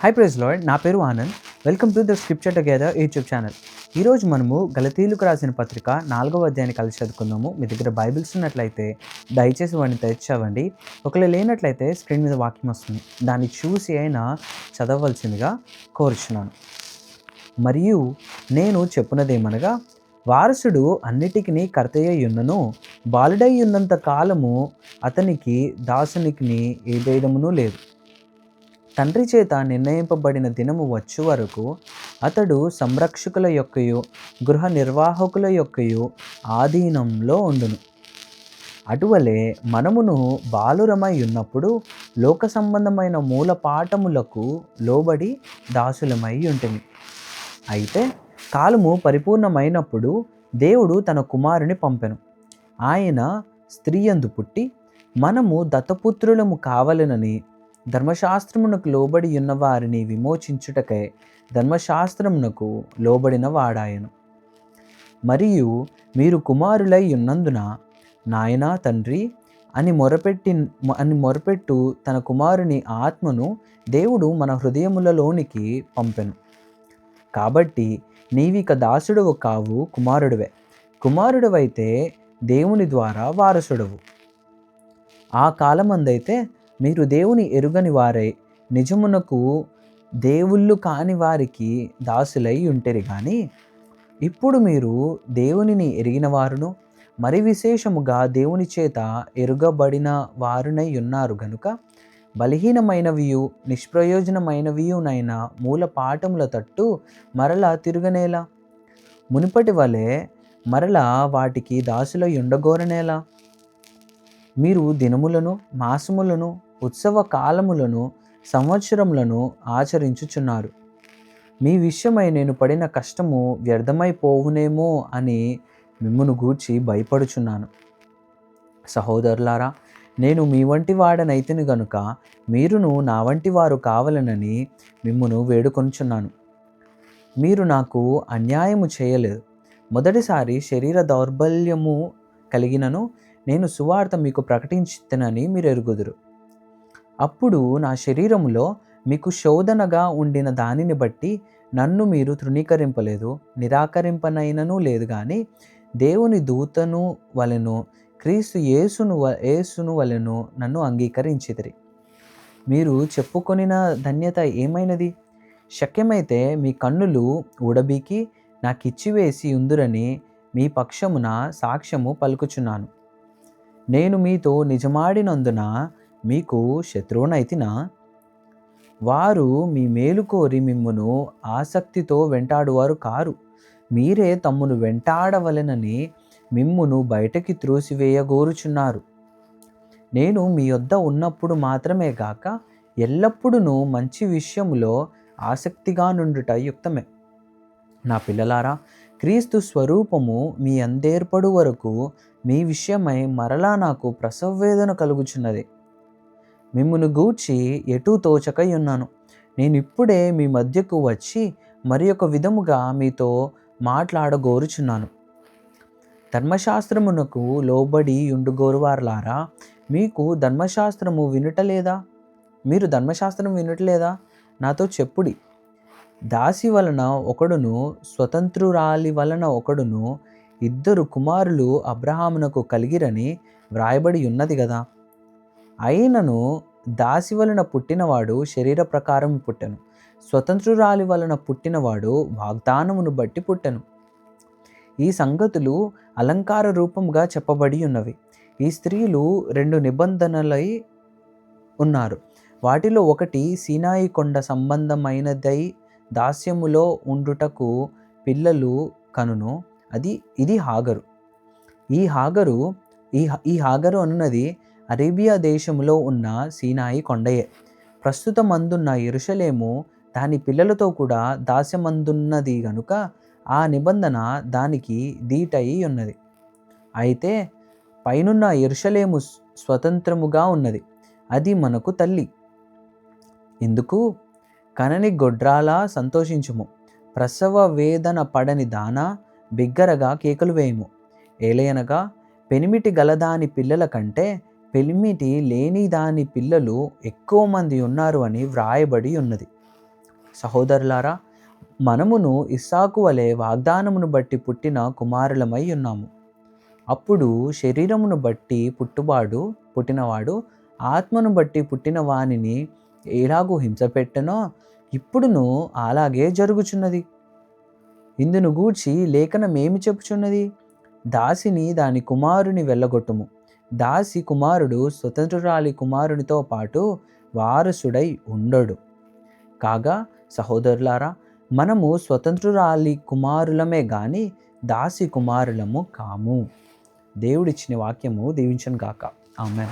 High praise lord నా పేరు Anand. Welcome to the scripture together YouTube channel ఈరోజు మనము గలతీలకు రాసిన పత్రిక నాలుగవ అధ్యాయాన్ని కలిసి చదువుకుందాము. మీ దగ్గర బైబిల్స్ ఉన్నట్లయితే దయచేసి వాడిని తెచ్చావండి ఒకవేళ లేనట్లయితే స్క్రీన్ మీద వాక్యం వస్తుంది. దాన్ని చూసి అయినా చదవలసిందిగా కోరుచున్నాను. మరియు నేను చెప్పున్నదేమనగా వారసుడు అన్నిటికీ కర్తయ్య ఉన్నను బాలుడై ఉన్నంత కాలము అతనికి దాసునికి ఏ భేదమునూ లేదు. తండ్రి చేత నిర్ణయింపబడిన దినము వచ్చు వరకు అతడు సంరక్షకుల యొక్కయు గృహ నిర్వాహకుల యొక్కయు ఆధీనంలో ఉండును. అటువలే మనమును బాలురమై ఉన్నప్పుడు లోక సంబంధమైన మూల పాఠములకు లోబడి దాసులమై ఉంటుంది అయితే కాలము పరిపూర్ణమైనప్పుడు దేవుడు తన కుమారుని పంపెను. ఆయన స్త్రీయందు పుట్టి మనము దత్తపుత్రులము కావలెనని ధర్మశాస్త్రమునకు లోబడి ఉన్న వారిని విమోచించుటకై ధర్మశాస్త్రమునకు లోబడిన వాడాయను. మరియు మీరు కుమారులై ఉన్నందున నాయనా తండ్రి అని మొరపెట్టి అని మొరపెట్టు తన కుమారుని ఆత్మను దేవుడు మన హృదయములలోనికి పంపెను. కాబట్టి నీవిక దాసుడవు కావు కుమారుడివే. కుమారుడివైతే దేవుని ద్వారా వారసుడవు. ఆ కాలమందైతే మీరు దేవుని ఎరుగని వారే. నిజమునకు దేవుళ్ళు కాని వారికి దాసులై ఉంటరి కానీ ఇప్పుడు మీరు దేవునిని ఎరిగిన వారును మరి విశేషముగా దేవుని చేత ఎరుగబడిన వారునై ఉన్నారు గనుక బలహీనమైనవియు నిష్ప్రయోజనమైనవియునైన మూల పాఠముల తట్టు మరలా తిరగనేలా? మునిపటి వలె మరలా వాటికి దాసులై ఉండగోరనేలా? మీరు దినములను మాసములను ఉత్సవ కాలములను సంవత్సరములను ఆచరించుచున్నారు. మీ విషయమై నేను పడిన కష్టము వ్యర్థమైపోవునేమో అని మిమ్మును గూర్చి భయపడుచున్నాను. సహోదరులారా నేను మీ వంటి వాడనైతిని గనుక మీరును నా వంటి వారు కావాలనని మిమ్మును వేడుకొనుచున్నాను. మీరు నాకు అన్యాయము చేయలేదు. మొదటిసారి శరీర దౌర్బల్యము కలిగినను నేను సువార్త మీకు ప్రకటించుతనని మీరు ఎరుగుదురు అప్పుడు నా శరీరములో మీకు శోధనగా ఉండిన దానిని బట్టి నన్ను మీరు తృణీకరింపలేదు నిరాకరింపనైనను లేదు కానీ దేవుని దూతను వలెను క్రీస్తు యేసును యేసును వలెను నన్ను అంగీకరించిదిరి మీరు చెప్పుకొనిన ధన్యత ఏమైనది? శక్యమైతే మీ కన్నులు ఉడబీకి నాకిచ్చివేసి ఉందురని మీ పక్షమున సాక్ష్యము పలుకుచున్నాను. నేను మీతో నిజమాడినందున మీకు శత్రువునైతినా? వారు మీ మేలు కోరి మిమ్మును ఆసక్తితో వెంటాడువారు కారు. మీరే తమ్మును వెంటాడవలెనని మిమ్మును బయటకి త్రోసివేయగోరుచున్నారు. నేను మీ యొద్ద ఉన్నప్పుడు మాత్రమే గాక ఎల్లప్పుడూ మంచి విషయంలో ఆసక్తిగా నుండుట యుక్తమే. నా పిల్లలారా క్రీస్తు స్వరూపము మీ అందేర్పడు వరకు మీ విషయమై మరలా నాకు ప్రసవవేదన కలుగుచున్నది. మిమ్మును గూర్చి ఎటూ తోచకై ఉన్నాను. నేను ఇప్పుడే మీ మధ్యకు వచ్చి మరి ఒక విధముగా మీతో మాట్లాడగోరుచున్నాను. ధర్మశాస్త్రమునకు లోబడి ఉండుగోరువారులారా మీకు ధర్మశాస్త్రము వినుటలేదా? మీరు ధర్మశాస్త్రం వినట్లేదా? నాతో చెప్పుడి. దాసి వలన ఒకడును స్వతంత్రురాలి వలన ఒకడును ఇద్దరు కుమారులు అబ్రహామునకు కలిగిరని వ్రాయబడి ఉన్నది కదా అయినను దాసి వలన పుట్టినవాడు శరీర ప్రకారం పుట్టెను. స్వతంత్రురాలి వలన పుట్టినవాడు వాగ్దానమును బట్టి పుట్టెను. ఈ సంగతులు అలంకార రూపంగా చెప్పబడి ఉన్నవి. ఈ స్త్రీలు రెండు నిబంధనలై ఉన్నారు. వాటిలో ఒకటి సీనాయి కొండ సంబంధమైనదై దాస్యములో ఉండుటకు పిల్లలు కనును. అది ఇది హాగరు. ఈ హాగరు ఈ ఈ హాగరు అన్నది అరేబియా దేశంలో ఉన్న సీనాయి కొండయే. ప్రస్తుతం అందున్న ఎరుషలేము దాని పిల్లలతో కూడా దాస్యమందున్నది గనుక ఆ నిబంధన దానికి దీటయి ఉన్నది. అయితే పైనున్న ఎరుషలేము స్వతంత్రముగా ఉన్నది. అది మనకు తల్లి. ఎందుకు? కనని గొడ్రాలా సంతోషించుము. ప్రసవ వేదన పడని దాన బిగ్గరగా కేకలు వేయము. ఏలయనగా పెనిమిటి గలదాని పిల్లల కంటే పెలిమిటి లేని దాని పిల్లలు ఎక్కువ మంది ఉన్నారు అని వ్రాయబడి ఉన్నది. సహోదరులారా మనమును ఇస్సాకు వలె వాగ్దానమును బట్టి పుట్టిన కుమారులమై ఉన్నాము. అప్పుడు శరీరమును బట్టి పుట్టుబాడు పుట్టినవాడు ఆత్మను బట్టి పుట్టిన వానిని ఎలాగూ హింస పెట్టనో ఇప్పుడును అలాగే జరుగుచున్నది. ఇందును గూర్చి లేఖనమేమి చెప్పుచున్నది? దాసిని దాని కుమారుని వెళ్ళగొట్టుము. దాసి కుమారుడు స్వతంత్రురాలి కుమారునితో పాటు వారసుడై ఉండడు. కాగా సహోదరులారా మనము స్వతంత్రురాలి కుమారులమే గాని దాసి కుమారులము కాము. దేవుడిచ్చిన వాక్యము దీవించను గాక ఆమె